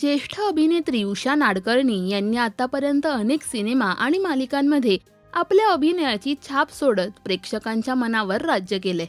ज्येष्ठ अभिनेत्री उषा नाडकर्णी यांनी आतापर्यंत अनेक सिनेमा आणि मालिकांमध्ये आपल्या अभिनयाची छाप सोडत प्रेक्षकांच्या मनावर राज्य केले.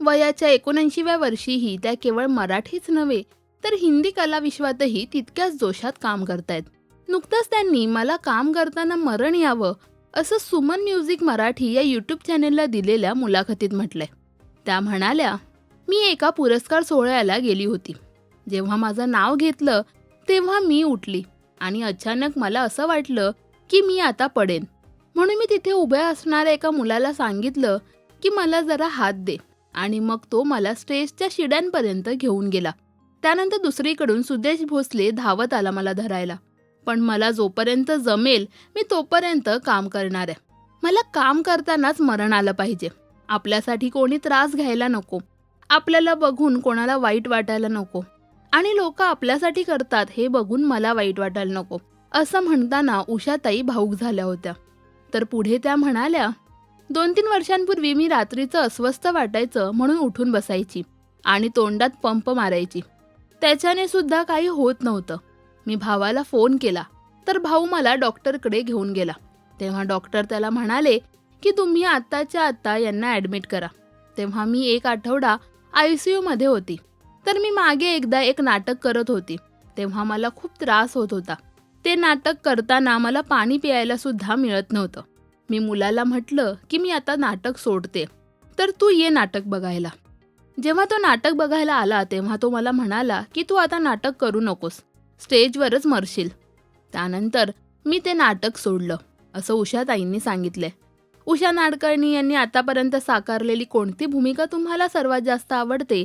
वयाच्या एकोणऐंशीव्या वर्षीही त्या केवळ मराठीच नव्हे तर हिंदी कलाविश्वातही तितक्याच जोशात काम करतायत. नुकतंच त्यांनी मला काम करताना मरण यावं असं सुमन म्युझिक मराठी या यूट्यूब चॅनेलला दिलेल्या मुलाखतीत म्हटलंय. त्या म्हणाल्या मी एका पुरस्कार सोहळ्याला गेली होती. जेव्हा माझं नाव घेतलं तेव्हा मी उठली आणि अचानक मला असं वाटलं की मी आता पडेन. म्हणून मी तिथे उभ्या असणाऱ्या एका मुलाला सांगितलं की मला जरा हात दे आणि मग तो मला स्टेजच्या शिड्यांपर्यंत घेऊन गेला. त्यानंतर दुसरीकडून सुदेश भोसले धावत आला मला धरायला. पण मला जोपर्यंत जमेल मी तोपर्यंत काम करणार आहे. मला काम करतानाच मरण आलं पाहिजे. आपल्यासाठी कोणी त्रास घ्यायला नको. आपल्याला बघून कोणाला वाईट वाटायला नको. आणि लोक आपल्यासाठी करतात हे बघून मला वाईट वाटायला नको. असं म्हणताना उषाताई भाऊक झाल्या होत्या. तर पुढे त्या म्हणाल्या दोन तीन वर्षांपूर्वी मी रात्रीचं अस्वस्थ वाटायचं म्हणून उठून बसायची आणि तोंडात पंप मारायची. त्याच्याने सुद्धा काही होत नव्हतं. मी भावाला फोन केला. तर भाऊ मला डॉक्टरकडे घेऊन गेला. तेव्हा डॉक्टर त्याला म्हणाले की तुम्ही आत्ताच्या आत्ता यांना ॲडमिट करा. तेव्हा मी एक आठवडा आय सी यूमध्ये होती. तर मी मागे एकदा एक नाटक करत होती. तेव्हा मला खूप त्रास होत होता. ते नाटक करताना मला पाणी प्यायला सुद्धा मिळत नव्हतं. मी मुलाला म्हटलं की मी आता नाटक सोडते. तर तू ये नाटक बघायला. जेव्हा तो नाटक बघायला आला तेव्हा तो मला म्हणाला की तू आता नाटक करू नकोस. स्टेजवरच मरशील. त्यानंतर मी ते नाटक सोडलं असं उषाताईंनी सांगितलंय उषा नाडकर्णी यांनी आतापर्यंत साकारलेली कोणती भूमिका तुम्हाला सर्वात जास्त आवडते